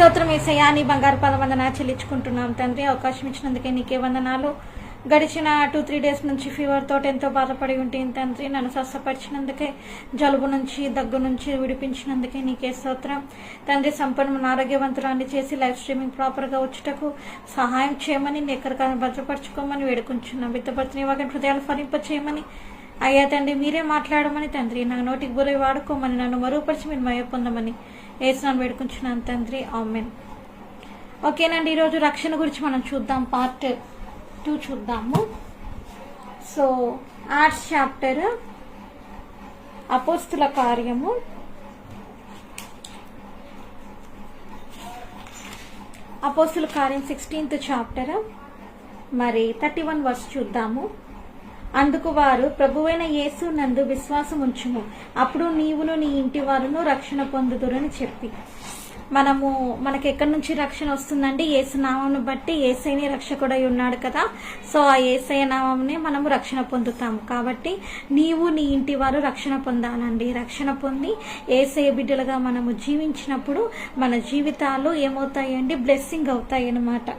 స్తోత్రం ఏసయ్యా నీ బంగారు పదవందన చెల్లించుకుంటున్నాం. తండ్రి అవకాశం ఇచ్చినందుకే నీకే వందనాలు. గడిచిన టూ త్రీ డేస్ నుంచి ఫీవర్ తోటి ఎంతో బాధపడి ఉంటే తండ్రి నన్ను స్వస్థపరిచినందుకే జలుబు నుంచి దగ్గు నుంచి విడిపించినందుకే నీకే స్తోత్రం. తండ్రి సంపన్న ఆరోగ్యవంతురాన్ని చేసి లైవ్ స్ట్రీమింగ్ ప్రాపర్గా వచ్చుటకు సహాయం చేయమని నీ ఎక్కడికైనా భద్రపరచుకోమని వేడుకుంటున్నాం విత్తపడుతున్న వాకి హృదయాలు ఫలింప చేయమని. అయ్యా తండ్రి మీరే మాట్లాడమని తండ్రి నా నోటికి బురై వాడుకోమని నన్ను మరుగుపరిచి మీరు మయ పొందమని. వేసినాను వేడుకుంటున్నాను తండ్రి. ఆమెన్. ఓకేనండి ఈరోజు రక్షణ గురించి మనం చూద్దాం. పార్ట్ టూ చూద్దాము. సో ఆర్ట్స్ చాప్టర్ అపోస్తుల కార్యము. అపోస్తుల కార్యం సిక్స్టీన్త్ చాప్టర్. మరి థర్టీ వన్ వర్స్ చూద్దాము. అందుకు వారు ప్రభువైన యేసు నందు విశ్వాసం ఉంచుము అప్పుడు నీవును నీ ఇంటి వారును రక్షణ పొందుదురని చెప్పి. మనము మనకి ఎక్కడి నుంచి రక్షణ వస్తుందండి? ఏసునామంను బట్టి ఏసైని రక్షకుడై ఉన్నాడు కదా? సో ఆ ఏసై నామంనే మనము రక్షణ పొందుతాము. కాబట్టి నీవు నీ ఇంటి వారు రక్షణ పొందాలండి. రక్షణ పొంది ఏసై బిడ్డలుగా మనము జీవించినప్పుడు మన జీవితాలు ఏమవుతాయండి? బ్లెస్సింగ్ అవుతాయన్నమాట.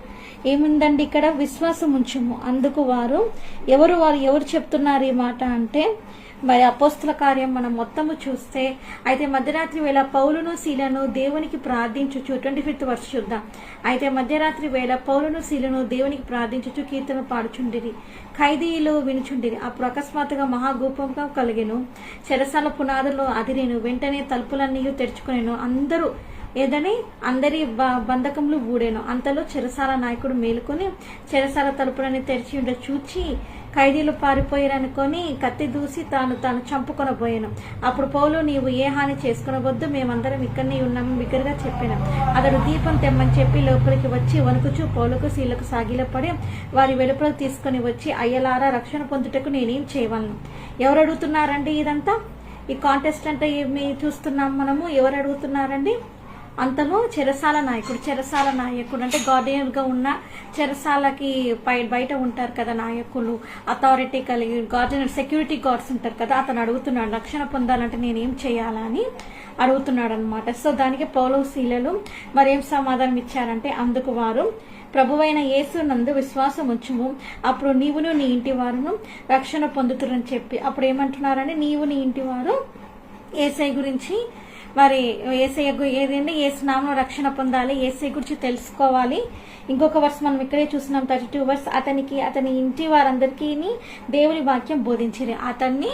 ఏముందండి ఇక్కడ? విశ్వాసం ఉంచుము అందుకు వారు ఎవరు వారు ఎవరు చెప్తున్నారు ఈ మాట అంటే మరి అపోస్తుల కార్యం మనం మొత్తము చూస్తే అయితే మధ్యరాత్రి వేళ పౌలును శీలను దేవునికి ప్రార్థించుచు ట్వంటీ ఫిఫ్త్ వర్స్ చూద్దాం. అయితే మధ్యరాత్రి వేళ పౌలును శీలను దేవునికి ప్రార్థించుచు కీర్తన పాడుచుండిరి. ఖైదీలు వినుచుండిరి. అప్పుడు అకస్మాత్తుగా మహాగూపంగా కలిగెను. చెరసాల పునాదులు అదిరేను. వెంటనే తలుపులన్నీ తెరుచుకునేను. అందరూ ఏదని అందరి బ- బంధకములు ఊడేను. అంతలో చెరసాల నాయకుడు మేలుకొని చెరసాల తలుపులన్నీ తెరిచి ఉండ చూచి ఖైదీలు పారిపోయారనుకొని కత్తి దూసి తాను తాను చంపుకొనబోయాను. అప్పుడు పౌలు నీవు ఏ హాని చేసుకునవద్దు మేమందరం ఇక్కడనే ఉన్నాము బిగ్గరగా చెప్పాను. అతడు దీపం తెమ్మని చెప్పి లోపలికి వచ్చి వణుకుచూ పౌలకు శీలకు సాగిలపడి వారి వెలుపలకు తీసుకొని వచ్చి అయ్యలారా రక్షణ పొందుటకు నేనేం చేయవలను? ఎవరు అడుగుతున్నారండి ఇదంతా? ఈ కాంటెస్ట్ అంటే ఏమి చూస్తున్నాం మనము? ఎవరు అడుగుతున్నారండి? అంతలో చెరసాల నాయకుడు చెరసాల నాయకుడు అంటే గార్డియన్గా ఉన్న చెరసాలకి పై బయట ఉంటారు కదా నాయకులు అథారిటీ కలిగి గార్డియన్ సెక్యూరిటీ గార్డ్స్ ఉంటారు కదా అతను అడుగుతున్నాడు రక్షణ పొందాలంటే నేను ఏం చేయాలని అడుగుతున్నాడు అనమాట సో దానికి పౌలశీలలు మరేం సమాధానం ఇచ్చారంటే అందుకు వారు ప్రభువైన యేసు నందు విశ్వాసం ఉంచుము. అప్పుడు నీవును నీ ఇంటి వారును రక్షణ పొందుతురని చెప్పి అప్పుడు ఏమంటున్నారంటే నీవు నీ ఇంటి వారు ఏసై గురించి మరి ఏసఐ ఏదైనా ఏసు నామం రక్షణ పొందాలి. ఏసై గురించి తెలుసుకోవాలి. ఇంకొక వర్స్ మనం ఇక్కడే చూసినాం థర్టీ టూ వర్స్. అతనికి అతని ఇంటి వారందరికీ దేవుని వాక్యం బోధించారు. అతన్ని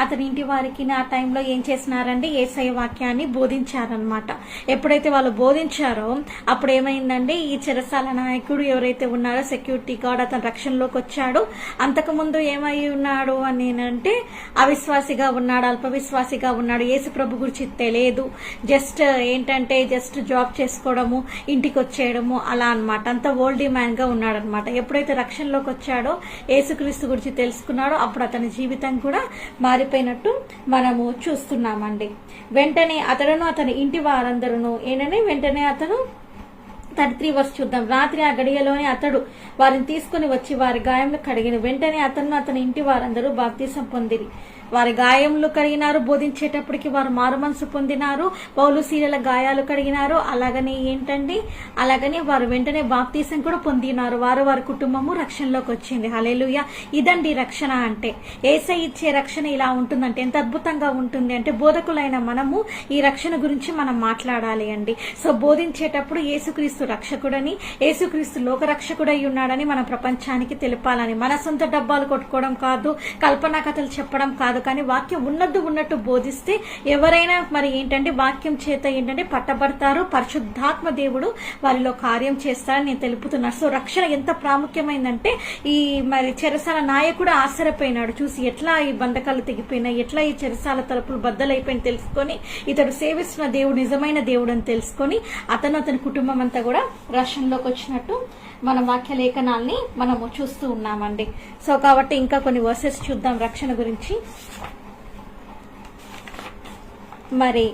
అతని ఇంటి వారికి ఆ టైంలో ఏం చేసినారండి ఏసఐ వాక్యాన్ని బోధించారనమాట ఎప్పుడైతే వాళ్ళు బోధించారో అప్పుడు ఏమైందండి ఈ చెరసాల నాయకుడు ఎవరైతే ఉన్నారో సెక్యూరిటీ గార్డ్ అతను రక్షణలోకి వచ్చాడు. అంతకుముందు ఏమై ఉన్నాడు అని అంటే అవిశ్వాసిగా ఉన్నాడు అల్పవిశ్వాసిగా ఉన్నాడు. యేసు ప్రభు గురించి తెలియదు. జస్ట్ ఏంటంటే జస్ట్ జాబ్ చేసుకోవడము ఇంటికి వచ్చేయడము అలా అన్నమాట. అంత ఓల్డీ మ్యాన్గా ఉన్నాడనమాట ఎప్పుడైతే రక్షణలోకి వచ్చాడో యేసుక్రీస్తు గురించి తెలుసుకున్నాడో అప్పుడు అతని జీవితం కూడా మారిపోయినట్టు మనము చూస్తున్నామండి. వెంటనే అతడును అతని ఇంటి వారందరూ ఏంటనే వెంటనే అతను థర్టీ త్రీ వర్స్ చూద్దాం. రాత్రి ఆ గడియలోనే అతడు వారిని తీసుకుని వచ్చి వారి గాయంలో కడిగిన వెంటనే అతను అతని ఇంటి వారందరూ బాప్తీసం పొందిరి. వారి గాయములు కడిగినారు బోధించేటప్పటికి వారు మారుమనసు పొందినారు పౌలు శీలల గాయాలు కడిగినారు అలాగనే ఏంటండి? అలాగనే వారు వెంటనే బాప్తీసం కూడా పొందినారు. వారు వారి కుటుంబము రక్షణలోకి వచ్చింది. హలేలుయ ఇదండి రక్షణ అంటే. ఏసై ఇచ్చే రక్షణ ఇలా ఉంటుందంటే ఎంత అద్భుతంగా ఉంటుంది అంటే బోధకులైన మనము ఈ రక్షణ గురించి మనం మాట్లాడాలి అండి. సో బోధించేటప్పుడు యేసుక్రీస్తు రక్షకుడని యేసుక్రీస్తు లోక రక్షకుడై ఉన్నాడని మన ప్రపంచానికి తెలపాలని మన సొంత డబ్బాలు కొట్టుకోవడం కాదు కల్పనా కథలు చెప్పడం కాదు కానీ వాక్యం ఉన్నట్టు ఉన్నట్టు బోధిస్తే ఎవరైనా మరి ఏంటంటే వాక్యం చేత ఏంటంటే పట్టబడతారు. పరిశుద్ధాత్మ దేవుడు వారిలో కార్యం చేస్తారని నేను తెలుపుతున్నాను. సో రక్షణ ఎంత ప్రాముఖ్యమైందంటే ఈ మరి చెరసాల నాయకుడు ఆశ్చర్యపోయినాడు. చూసి ఎట్లా ఈ బంధకాలు తెగిపోయినాయి ఎట్లా ఈ చెరసాల తలుపులు బద్దలైపోయిన తెలుసుకొని ఇతడు సేవిస్తున్న దేవుడు నిజమైన దేవుడు అని తెలుసుకొని అతను అతని కుటుంబం అంతా కూడా రక్షణలోకి వచ్చినట్టు మన వాక్య లేఖనాల్ని మనము చూస్తూ ఉన్నామండి. సో కాబట్టి ఇంకా కొన్ని వర్సెస్ చూద్దాం రక్షణ గురించి. మరి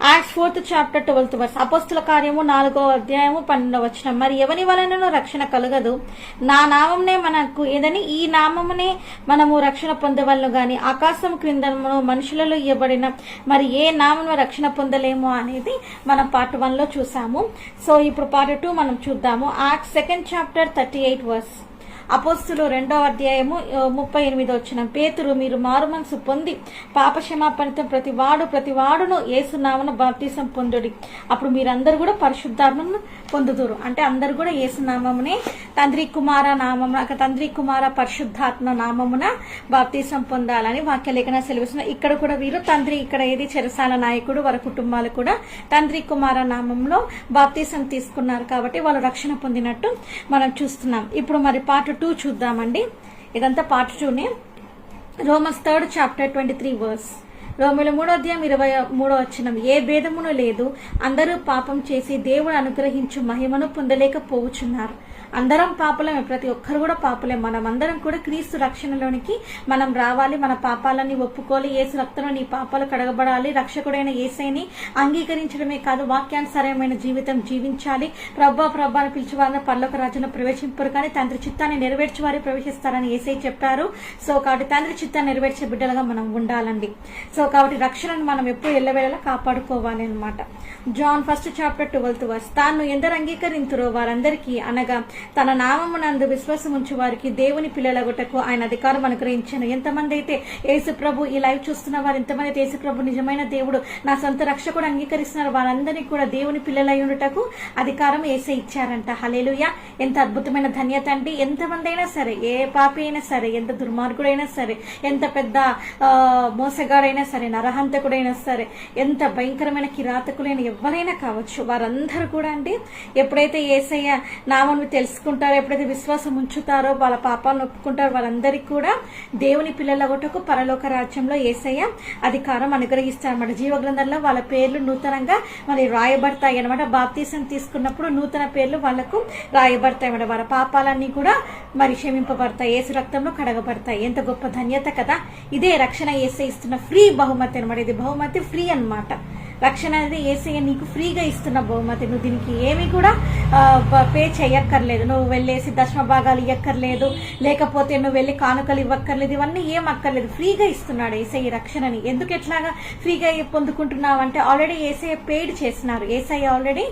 Acts fourth chapter twelfth verse అపోస్తుల కార్యము నాలుగో అధ్యాయము పన్నెండవ వచ్చిన మరి ఎవరి వలనను రక్షణ కలగదు? నా నామంనే మనకు ఏదని ఈ నామమునే మనము రక్షణ పొందవలను గాని ఆకాశం క్రిందను మనుషులలో ఇవ్వబడిన మరి ఏ నామను రక్షణ పొందలేము అనేది మనం పార్ట్ వన్లో చూసాము. సో ఇప్పుడు పార్ట్ టూ మనం చూద్దాము. Act second chapter thirty eight verse అపోస్తులు రెండో అధ్యాయము ముప్పై ఎనిమిది వచ్చిన పేతురు మీరు మారు మనసు పొంది పాపక్షమాపణతో ప్రతి వాడు ప్రతి వాడును ఏసునామన బాప్తీసం పొందుడి. అప్పుడు మీరందరూ కూడా పరిశుద్ధాత్మను పొందుతురు అంటే అందరు కూడా ఏసునామమునే తండ్రి కుమార నామమున తండ్రి కుమార పరిశుద్ధాత్మ నామమున బాప్తీసం పొందాలని వాక్యలేఖన సెలవిస్తున్న ఇక్కడ కూడా వీరు తండ్రి ఇక్కడ ఏది చెరసాల నాయకుడు వారి కుటుంబాలు కూడా తండ్రి కుమార నామంలో బాప్తీసం తీసుకున్నారు కాబట్టి వాళ్ళు రక్షణ పొందినట్టు మనం చూస్తున్నాం. ఇప్పుడు మరి పాటు టూ చూద్దామండి. ఇదంతా part టూనే Romans third chapter twenty three verse. రోమిల మూడో అధ్యాయం ఇరవై మూడో వచ్చినం ఏ భేదమును లేదు. అందరూ పాపం చేసి దేవుడు అనుగ్రహించు మహిమను పొందలేకపోవచ్చున్నారు. అందరం పాపలమే ప్రతి ఒక్కరు కూడా పాపలే. మనం అందరం కూడా క్రీస్తు రక్షణలోనికి మనం రావాలి మన పాపాలని ఒప్పుకోవాలి ఏసు రక్తంలో నీ పాపాలు కడగబడాలి రక్షకుడైన ఏసైని అంగీకరించడమే కాదు వాక్యానుసారమైన జీవితం జీవించాలి. ప్రభా ప్రభా అని పిలిచి పర్లోక రాజును ప్రవేశింపరు కానీ తండ్రి చిత్తాన్ని నెరవేర్చి వారే ప్రవేశిస్తారని ఏసై చెప్పారు. సో కాబట్టి తండ్రి చిత్తాన్ని నెరవేర్చే బిడ్డలుగా మనం ఉండాలండి. సో కాబట్టి రక్షణను మనం ఎప్పుడు ఎల్లవేళలా కాపాడుకోవాలి అనమాట John first chapter twelfth verse. తాను ఎందరు అంగీకరింతురో వారందరికీ అనగా తన నామమునందు విశ్వాసం ఉంచు వారికి దేవుని పిల్లలగుటకు ఆయన అధికారం అనుగ్రహించాను. ఎంతమంది అయితే యేసు ప్రభు ఈ లైవ్ చూస్తున్న వారు ఎంతమంది అయితే యేసు ప్రభు నిజమైన దేవుడు నా సొంత రక్షకుడు అంగీకరిస్తున్నారు వారందరినీ కూడా దేవుని పిల్లలై ఉండుటకు అధికారం ఏసే ఇచ్చారంట. హలేలుయ ఎంత అద్భుతమైన ధన్యత అండి. ఎంతమంది అయినా సరే ఏ పాపి అయినా సరే ఎంత దుర్మార్గుడైనా సరే ఎంత పెద్ద ఆ, మోసగాడైనా సరే నరహంతకుడైనా సరే ఎంత భయంకరమైన కిరాతకులైన ఎవరైనా కావచ్చు వారందరూ కూడా అండి ఎప్పుడైతే ఏసయ్య నామను తెలుసుకుంటారో ఎప్పుడైతే విశ్వాసం ఉంచుతారో వాళ్ళ పాపాలను ఒప్పుకుంటారో వాళ్ళందరికీ కూడా దేవుని పిల్లల ఒకటకు పరలోక రాజ్యంలో ఏసయ్య అధికారం అనుగ్రహిస్తారన్నమాట జీవ గ్రంథంలో వాళ్ళ పేర్లు నూతనంగా మరి రాయబడతాయి అనమాట బాప్తీసం తీసుకున్నప్పుడు నూతన పేర్లు వాళ్ళకు రాయబడతాయి అనమాట వాళ్ళ పాపాలన్నీ కూడా మరి క్షమింపబడతాయి. ఏసు రక్తంలో కడగబడతాయి. ఎంత గొప్ప ధన్యత కదా. ఇదే రక్షణ ఏసై ఇస్తున్న ఫ్రీ బహుమతి అనమాట ఇది బహుమతి ఫ్రీ అన్నమాట. రక్షణ అనేది ఏసయ్య నీకు ఫ్రీగా ఇస్తున్న బహుమతి. నువ్వు దీనికి ఏమి కూడా పే చేయక్కర్లేదు. నువ్వు వెళ్ళేసి దశమ భాగాలు ఇవ్వక్కర్లేదు లేకపోతే నువ్వు వెళ్ళి కానుకలు ఇవ్వక్కర్లేదు. ఇవన్నీ ఏం అక్కర్లేదు. ఫ్రీగా ఇస్తున్నాడు ఏసఐ రక్షణని. ఎందుకు ఎట్లాగా ఫ్రీగా పొందుకుంటున్నావు అంటే ఆల్రెడీ ఏసఐ పేడ్ చేసినారు. ఏసఐ ఆల్రెడీ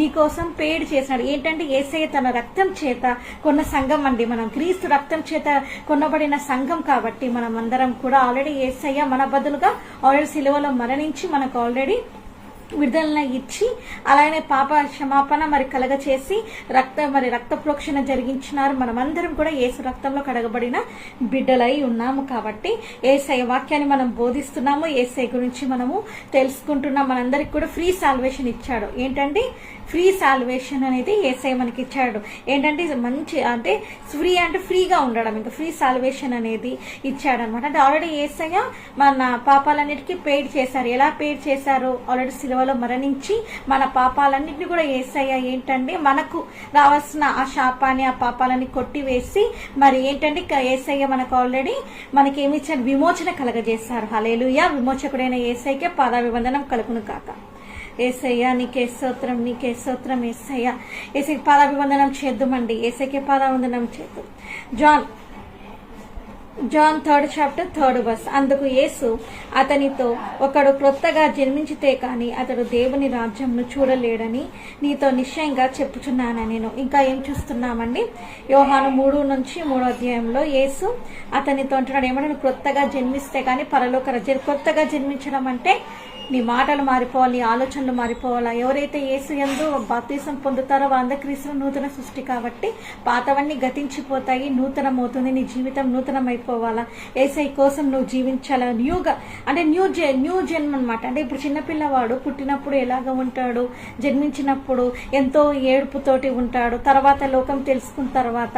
నీకోసం పేడ్ చేసినాడు. ఏంటంటే ఏసఐ తన రక్తం చేత కొన్న సంఘం అండి. మనం క్రీస్తు రక్తం చేత కొనబడిన సంఘం కాబట్టి మనం అందరం కూడా ఆల్రెడీ ఏసయ్య మన బదులుగా ఆల్రెడీ సిలువలో మరణించి మనకు ఆల్రెడీ విడుదలన ఇచ్చి అలానే పాప క్షమాపణ మరి కలగ చేసి రక్త మరి రక్త ప్రోక్షణ జరిగించినారు. మనమందరం కూడా ఏసు రక్తంలో కడగబడిన బిడ్డలై ఉన్నాము కాబట్టి ఏసఐ వాక్యాన్ని మనం బోధిస్తున్నాము. ఏసై గురించి మనము తెలుసుకుంటున్నాం. మనందరికి కూడా ఫ్రీ సాల్వేషన్ ఇచ్చాడు. ఏంటంటే ఫ్రీ సాల్వేషన్ అనేది ఏసై మనకి ఇచ్చాడు. ఏంటంటే మంచి అంటే ఫ్రీ అంటే ఫ్రీగా ఉండడం. ఇంకా ఫ్రీ సాల్వేషన్ అనేది ఇచ్చాడు అనమాట అంటే ఆల్రెడీ ఏసయ్య మన పాపాలన్నిటికీ పెయిడ్ చేశారు. ఎలా పెయిడ్ చేశారు? ఆల్రెడీ సిలువలో మరణించి మన పాపాలన్నింటినీ కూడా ఏసయ్య ఏంటంటే మనకు రావాల్సిన ఆ శాపాన్ని ఆ పాపాలని కొట్టివేసి మరి ఏంటంటే ఇక ఏసయ్య మనకు ఆల్రెడీ మనకి ఏమి ఇచ్చారు విమోచన కలగజేశారు. హలేలుయ విమోచకుడైన ఏసైకే పాదాభివందనం కలుగును కాక ఏసయ్య నీకే స్తోత్రం నీకే స్తోత్రం ఏసయ్యా. ఏసైకి పాదాభివందనం చేద్దామండి. ఏసైకే పాదాభివందనం చేద్దాం. John John third chapter third verse అందుకు యేసు అతనితో ఒకడు క్రొత్తగా జన్మించితే కానీ అతడు దేవుని రాజ్యంను చూడలేడని నీతో నిశ్చయంగా చెప్పుచున్నాను నేను. ఇంకా ఏం చూస్తున్నామండి? యోహాను మూడు నుంచి మూడో అధ్యాయంలో యేసు అతనితో అంటున్నాడు ఏమంటే క్రొత్తగా జన్మిస్తే కానీ పరలోక రాజ్యం కొత్తగా జన్మించడం అంటే నీ మాటలు మారిపోవాలి నీ ఆలోచనలు మారిపోవాలా. ఎవరైతే యేసు ఎందు బాప్తీసం పొందుతారో వాళ్ళందరూ క్రీస్తు నూతన సృష్టి కాబట్టి పాతవన్నీ గతించిపోతాయి నూతనం అవుతుంది నీ జీవితం నూతనమైపోవాలా? ఏసై కోసం నువ్వు జీవించాలా? న్యూగా అంటే న్యూ జె న్యూ జన్మ అనమాట అంటే ఇప్పుడు చిన్నపిల్లవాడు పుట్టినప్పుడు ఎలాగ ఉంటాడు? జన్మించినప్పుడు ఎంతో ఏడుపుతోటి ఉంటాడు. తర్వాత లోకం తెలుసుకున్న తర్వాత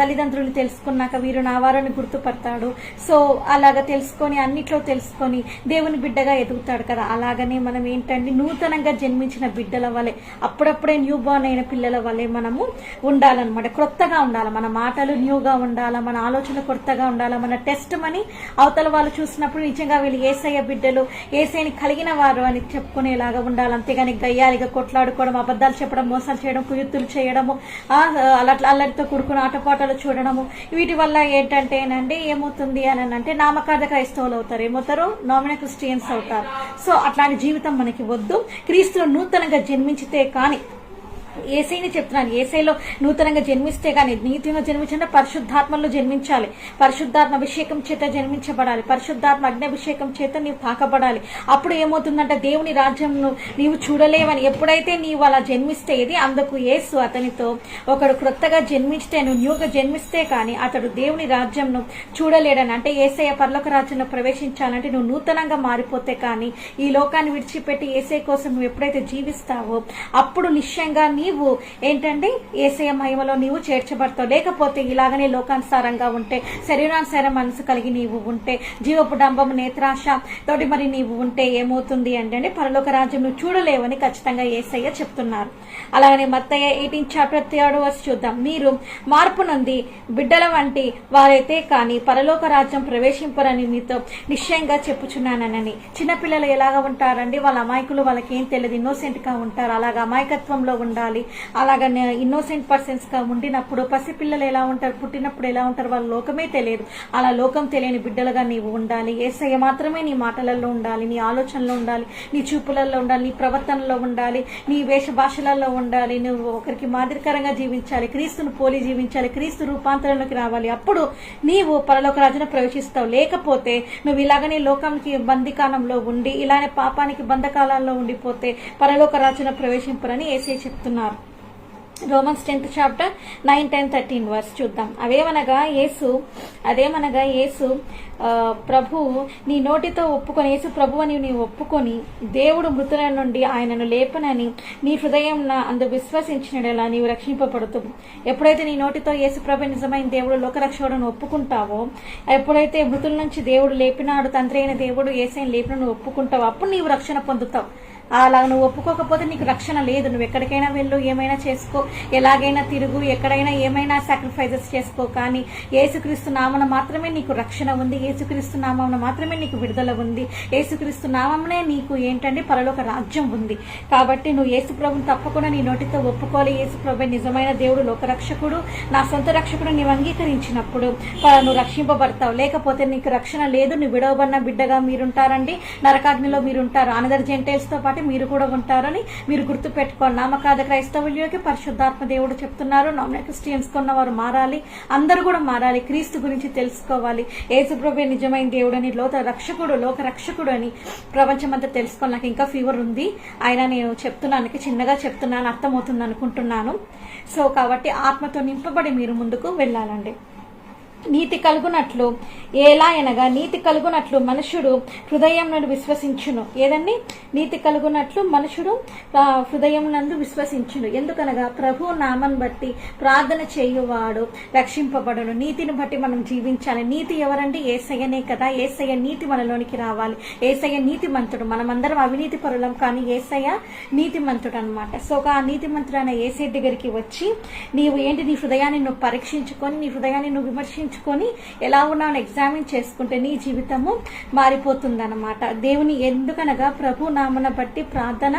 తల్లిదండ్రులు తెలుసుకున్నాక వీరు నా వారని గుర్తుపడతాడు. సో అలాగ తెలుసుకొని అన్నిట్లో తెలుసుకొని దేవుని బిడ్డగా ఎదుగుతాడు కదా. కదా? అలాగనే మనం ఏంటంటే నూతనంగా జన్మించిన బిడ్డల వలె అప్పుడప్పుడే న్యూ బోర్న్ అయిన పిల్లల వలె మనము ఉండాలన్నమాట. క్రొత్తగా ఉండాలి? మన మాటలు న్యూగా ఉండాలి? మన ఆలోచన కొత్తగా ఉండాలి? మన టెస్ట్ మని అవతల వాళ్ళు చూసినప్పుడు నిజంగా వీళ్ళు ఏసయ్య బిడ్డలు ఏసైని కలిగిన వారు అని చెప్పుకునేలాగా ఉండాలి. అంతేగాని గయ్యాలిగా కొట్లాడుకోవడం అబద్ధాలు చెప్పడం మోసాలు చేయడం కుయుత్తులు చేయడము ఆ, అలా అల్లరితో కూడుకున్న ఆటపాటలు చూడడము వీటి వల్ల ఏంటంటే ఏనండి ఏమవుతుంది అని అంటే నామకార్థ క్రైస్తవులు అవుతారు. ఏమవుతారు? నామిన క్రిస్టియన్స్ అవుతారు. సో అట్లాంటి జీవితం మనకి వద్దు. క్రీస్తులు నూతనంగా జన్మించితే కానీ ఏసైని చెప్తున్నాను. ఏసైలో నూతనంగా జన్మిస్తే గాని నీతిలో జన్మించంటే పరిశుద్ధాత్మలో జన్మించాలి. పరిశుద్ధాత్మ అభిషేకం చేత జన్మించబడాలి. పరిశుద్ధాత్మ అగ్నిభిషేకం చేత నీవు తాకబడాలి అప్పుడు ఏమవుతుందంటే దేవుని రాజ్యంను నీవు చూడలేవని. ఎప్పుడైతే నీవు అలా జన్మిస్తే ఇది అందుకు ఏసు అతనితో ఒకడు క్రొత్తగా జన్మిస్తే నువ్వు న్యూగా జన్మిస్తే కానీ అతడు దేవుని రాజ్యంను చూడలేడని. అంటే ఏసయ్య పర్లోక రాజ్యంలో ప్రవేశించాలంటే నువ్వు నూతనంగా మారిపోతే కానీ ఈ లోకాన్ని విడిచిపెట్టి ఏసై కోసం నువ్వు ఎప్పుడైతే జీవిస్తావో అప్పుడు నిశ్చయంగా నీ నీవు. ఏంటంటే ఏసయ మహిమలో నీవు చేర్చబడతావు. లేకపోతే ఇలాగనే లోకానుసారంగా ఉంటే శరీరానుసార మనసు కలిగి నీవు ఉంటే జీవపు డంబం నేత్రాశ తోటి మరి నీవు ఉంటే ఏమవుతుంది అంటే పరలోక రాజ్యం నువ్వు చూడలేవని ఖచ్చితంగా ఏసయ్య చెప్తున్నారు. అలాగనే Mattayya eighteen chapter third verse చూద్దాం. మీరు మార్పు నొంది బిడ్డల వంటి వారైతే కానీ పరలోక రాజ్యం ప్రవేశింపరని మీతో నిశ్చయంగా చెప్పుచున్నానని చిన్నపిల్లలు ఎలాగ ఉంటారండి? వాళ్ళ అమాయకులు వాళ్ళకి ఏం తెలియదు ఇన్నోసెంట్గా ఉంటారు. అలాగ అమాయకత్వంలో ఉండాలి. అలాగ ఇన్నోసెంట్ పర్సన్స్గా ఉండినప్పుడు పసిపిల్లలు ఎలా ఉంటారు పుట్టినప్పుడు ఎలా ఉంటారు వాళ్ళ లోకమే తెలియదు. అలా లోకం తెలియని బిడ్డలుగా నీవు ఉండాలి. ఏసయ్య మాత్రమే నీ మాటలలో ఉండాలి నీ ఆలోచనలో ఉండాలి నీ చూపులలో ఉండాలి నీ ప్రవర్తనలో ఉండాలి నీ వేష భాషలలో ఉండాలి. నువ్వు ఒకరికి మాదిరికరంగా జీవించాలి క్రీస్తును పోలి జీవించాలి క్రీస్తు రూపాంతరంలోకి రావాలి. అప్పుడు నీవు పరలోక రాజును ప్రవేశిస్తావు. లేకపోతే నువ్వు ఇలాగనే లోకానికి బందికాలంలో ఉండి ఇలానే పాపానికి బంధకాలంలో ఉండిపోతే పరలోక రాజును ప్రవేశింపరని ఏసే చెప్తున్నారు. Romans tenth chapter nine ten thirteen verse చూద్దాం. అవేమనగా యేసు అదేమనగా యేసు ప్రభు నీ నోటితో ఒప్పుకొని యేసు ప్రభు అని నీవు ఒప్పుకొని దేవుడు మృతుల నుండి ఆయనను లేపనని నీ హృదయం అందు విశ్వసించినలా నీవు రక్షింపబడుతు. ఎప్పుడైతే నీ నోటితో యేసు ప్రభు నిజమైన దేవుడు లోకరక్షకుడును ఒప్పుకుంటావో ఎప్పుడైతే మృతుల నుంచి దేవుడు లేపినాడు తండ్రి అయిన దేవుడు ఏసైన లేపిన నువ్వు ఒప్పుకుంటావో అప్పుడు నీవు రక్షణ పొందుతావు. అలా నువ్వు ఒప్పుకోకపోతే నీకు రక్షణ లేదు. నువ్వు ఎక్కడికైనా వెళ్ళు ఏమైనా చేసుకో. ఎలాగైనా తిరుగు ఎక్కడైనా ఏమైనా సాక్రిఫైజెస్ చేసుకో. కానీ ఏసుక్రీస్తు నామన మాత్రమే నీకు రక్షణ ఉంది. ఏసుక్రీస్తు నామమున మాత్రమే నీకు విడుదల ఉంది. ఏసుక్రీస్తు నామంనే నీకు ఏంటంటే పరలోక రాజ్యం ఉంది. కాబట్టి నువ్వు యేసు ప్రభుని తప్పకుండా నీ నోటితో ఒప్పుకోవాలి. యేసు ప్రభు నిజమైన దేవుడు లోకరక్షకుడు. నా సొంత రక్షకుడు నీవు అంగీకరించినప్పుడు నువ్వు రక్షింపబడతావు. లేకపోతే నీకు రక్షణ లేదు. నువ్వు విడవబడిన బిడ్డగా మీరుంటారండి. నరకాగ్నిలో మీరుంటారు. అనదర్ జెంటైల్స్తో పాటు పాటు మీరు కూడా ఉంటారని మీరు గుర్తుపెట్టుకోండి నామకాద క్రైస్తవులకి పరిశుద్ధాత్మ దేవుడు చెప్తున్నారు. నామిన క్రిస్టియన్స్ కొన్న వారు మారాలి. అందరూ కూడా మారాలి. క్రీస్తు గురించి తెలుసుకోవాలి. ఏసుప్రభే నిజమైన దేవుడు అని లోక రక్షకుడు లోక రక్షకుడు అని ప్రపంచమంతా తెలుసుకోవాలి. నాకు ఇంకా ఫీవర్ ఉంది. ఆయన నేను చెప్తున్నానికి చిన్నగా చెప్తున్నాను అర్థమవుతుంది అనుకుంటున్నాను. సో కాబట్టి ఆత్మతో నింపబడి మీరు ముందుకు వెళ్ళాలండి. నీతి కలుగునట్లు ఎలా అనగా నీతి కలుగునట్లు మనుషుడు హృదయం నుండి విశ్వసించును. ఏదండి? నీతి కలుగునట్లు మనుషుడు హృదయం నందు విశ్వసించును. ఎందుకనగా ప్రభు నామం బట్టి ప్రార్థన చేయువాడు రక్షింపబడును. నీతిని బట్టి మనం జీవించాలి. నీతి ఎవరండి? ఏసయ్యనే కదా. ఏసయ్య నీతి మనలోనికి రావాలి. ఏసయ్య నీతి మంత్రడు మనం మనమందరం అవినీతి పరులం కానీ ఏసయ్య నీతి మంతుడు అనమాట సో ఆ నీతిమంతుడు అనే ఏసై దగ్గరికి వచ్చి నీవు ఏంటి? నీ హృదయాన్ని నువ్వు పరీక్షించుకొని నీ హృదయాన్ని నువ్వు విమర్శించుకొని ఎలా ఉన్నావు ఎగ్జామిన్ చేసుకుంటే నీ జీవితము మారిపోతుందన్నమాట. దేవుని ఎందుకనగా ప్రభు నామన బట్టి ప్రార్థన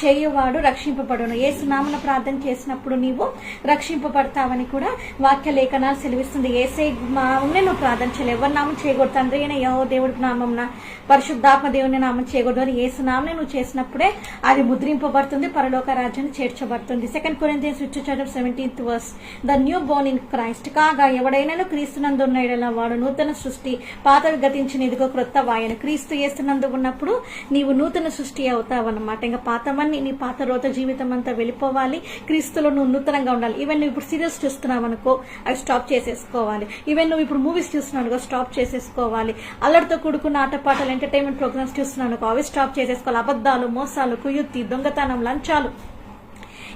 చేయువాడు రక్షింపబడును. ఏసు నామన ప్రార్థన చేసినప్పుడు నీవు రక్షింపబడతావని కూడా వాక్య లేఖనాలు సెలవిస్తుంది. ఏసే నామంనే నువ్వు ప్రార్థన చేయలేవు. ఎవరి నామం చేయకూడదు? తండ్రి అయిన యహో దేవుడి నామం పరిశుద్ధాత్మ దేవుని నామం చేయకూడదు అని ఏసు నువ్వు చేసినప్పుడే అది ముద్రింపబడుతుంది పరలోక రాజ్యాన్ని చేర్చబడుతుంది. Second Corinthians which chapter seventeenth verse the new born in Christ కాగా ఎవడైనా క్రీస్తు ఉన్నాడలా వాడు నూతన సృష్టి పాతవి గతించిన ఇదిగో క్రొత్త వాయన. క్రీస్తు చేస్తున్నందు ఉన్నప్పుడు నీవు నూతన సృష్టి అవుతావు అనమాట ఇంకా పాతవన్నీ నీ పాత రోత జీవితం అంతా వెళ్ళిపోవాలి. క్రీస్తులో నువ్వు నూతనంగా ఉండాలి. ఈవెన్ నువ్వు ఇప్పుడు సీరియల్స్ చూస్తున్నావు అనుకో అవి స్టాప్ చేసేసుకోవాలి. ఈవెన్ నువ్వు ఇప్పుడు మూవీస్ చూస్తున్నావు అనుకో స్టాప్ చేసేసుకోవాలి. అల్లరితో కూడుకున్న ఆటపాటలు ఎంటర్టైన్మెంట్ ప్రోగ్రామ్స్ చూస్తున్నావు అనుకో అవి స్టాప్ చేసేసుకోవాలి. అబద్దాలు మోసాలు కుయుత్తి దొంగతనం లంచాలు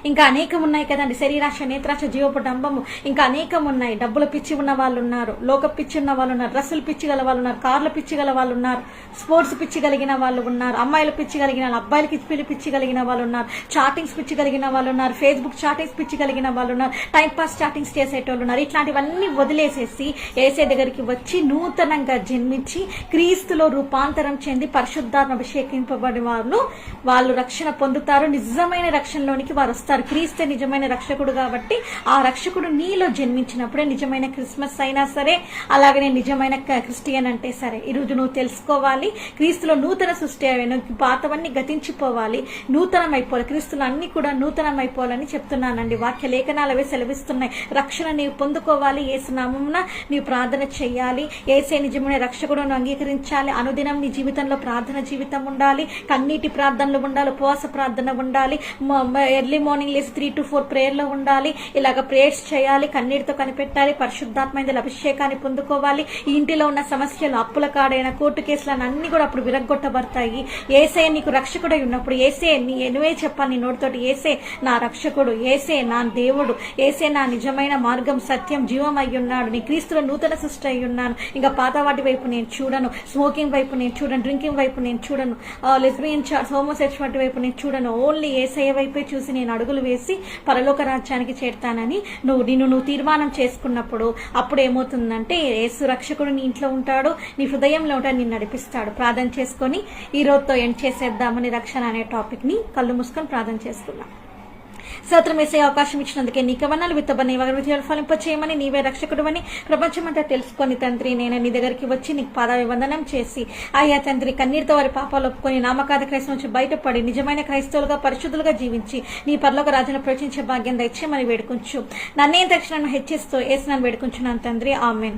ఇంకా అనేకం ఉన్నాయి కదండి. శరీరాశ నేత్రాశ జీవపడంబము ఇంకా అనేకం ఉన్నాయి డబ్బుల పిచ్చి ఉన్న వాళ్ళు ఉన్నారు లోక పిచ్చి ఉన్న వాళ్ళు ఉన్నారు డ్రెస్సులు పిచ్చి గల వాళ్ళు ఉన్నారు కార్ల పిచ్చి గల వాళ్ళు ఉన్నారు స్పోర్ట్స్ పిచ్చి కలిగిన వాళ్ళు ఉన్నారు. అమ్మాయిలు పిచ్చి కలిగిన వాళ్ళు అబ్బాయిలకి పిచ్చి పిచ్చి కలిగిన వాళ్ళు ఉన్నారు చాటింగ్స్ పిచ్చి కలిగిన వాళ్ళు ఉన్నారు ఫేస్బుక్ చాటింగ్స్ పిచ్చి కలిగిన వాళ్ళు ఉన్నారు టైం పాస్ చాటింగ్స్ చేసేటోళ్ళు ఉన్నారు ఇట్లాంటివన్నీ వదిలేసేసి ఏసే దగ్గరికి వచ్చి నూతనంగా జన్మించి క్రీస్తులో రూపాంతరం చెంది పరిశుద్ధాన్ని అభిషేకింపబడి వాళ్ళు వాళ్ళు రక్షణ పొందుతారు. నిజమైన రక్షణలోనికి వారు వస్తారు క్రీస్తే నిజమైన రక్షకుడు కాబట్టి ఆ రక్షకుడు నీలో జన్మించినప్పుడే నిజమైన క్రిస్మస్ అయినా సరే అలాగనే నిజమైన క్రిస్టియన్ అంటే సరే ఈరోజు నువ్వు తెలుసుకోవాలి. క్రీస్తులో నూతన సృష్టి అయ్యాను పాతవన్నీ గతించిపోవాలి. నూతనం అయిపోవాలి క్రీస్తులు అన్ని కూడా నూతనం అయిపోవాలని చెప్తున్నానండి. వాక్య లేఖనాలు అవే సెలవిస్తున్నాయి. రక్షణ నీవు పొందుకోవాలి. ఏసు నీవు ప్రార్థన చేయాలి ఏసే నిజమైన రక్షకుడును అంగీకరించాలి. అనుదినం నీ జీవితంలో ప్రార్థన జీవితం ఉండాలి. కన్నీటి ప్రార్థనలు ఉండాలి. ఉపవాస ప్రార్థన ఉండాలి. ఎర్లీ మార్నింగ్ లేసి త్రీ టు ఫోర్ ప్రేయర్లో ఉండాలి. ఇలాగ ప్రేయర్స్ చేయాలి కన్నీటితో కనిపెట్టాలి పరిశుద్ధాత్మైన అభిషేకాన్ని పొందుకోవాలి. ఈ ఇంటిలో ఉన్న సమస్యలు అప్పుల కాడైన కోర్టు కేసులను అన్ని కూడా అప్పుడు విరగ్గొట్టబడతాయి. ఏసే నీకు రక్షకుడై ఉన్నప్పుడు ఏసే నీ నువ్వే చెప్పాలి నీ నోటితోటి. ఏసే నా రక్షకుడు ఏసే నా దేవుడు ఏసే నా నిజమైన మార్గం సత్యం జీవం అయి ఉన్నాడు. నీ క్రీస్తులో నూతన సృష్టి అయి ఉన్నాను. ఇంకా పాత వాటి వైపు నేను చూడను. స్మోకింగ్ వైపు నేను చూడను. డ్రింకింగ్ వైపు నేను చూడను. లెస్బియన్ హోమోసెక్స్ వైపు నేను చూడను. ఓన్లీ ఏసఐ వైపే చూసి నేను అడుగులు వేసి పరలోక రాజ్యానికి చేరుతానని నువ్వు నిన్ను నువ్వు తీర్మానం చేసుకున్నప్పుడు అప్పుడు ఏమవుతుందంటే యేసు రక్షకుడు నీ ఇంట్లో ఉంటాడు నీ హృదయంలో ఉంటాడు నిన్ను నడిపిస్తాడు. ప్రార్థన చేసుకొని ఈ రోజుతో ఎండ్ చేసేద్దామని రక్షణ అనే టాపిక్ని కళ్ళు మూసుకొని ప్రార్థన చేసుకున్నాం సత్రం వేసే అవకాశం ఇచ్చినందుకే నీ కవనాలు విత్తబని విజయాలు ఫలింపచేయమని చేయమని నీవే రక్షకుడువని ప్రపంచమంతా తెలుసుకొని తండ్రి నేను నీ దగ్గరికి వచ్చి నీకు పాదాభివందనం చేసి అయ్యా తండ్రి కన్నీటితో వారి పాపాలు ఒప్పుకొని నామకాద క్రైస్తవం నుంచి బయటపడి నిజమైన క్రైస్తవులుగా పరిశుద్ధులుగా జీవించి నీ పరలోక రాజును ప్రవచించే భాగ్యం దయచేయమని వేడుకుంచు. నన్నేం తక్షణం హెచ్చిస్తూ ఏసినాను వేడుకుంటున్నాను తండ్రి. ఆమెన్.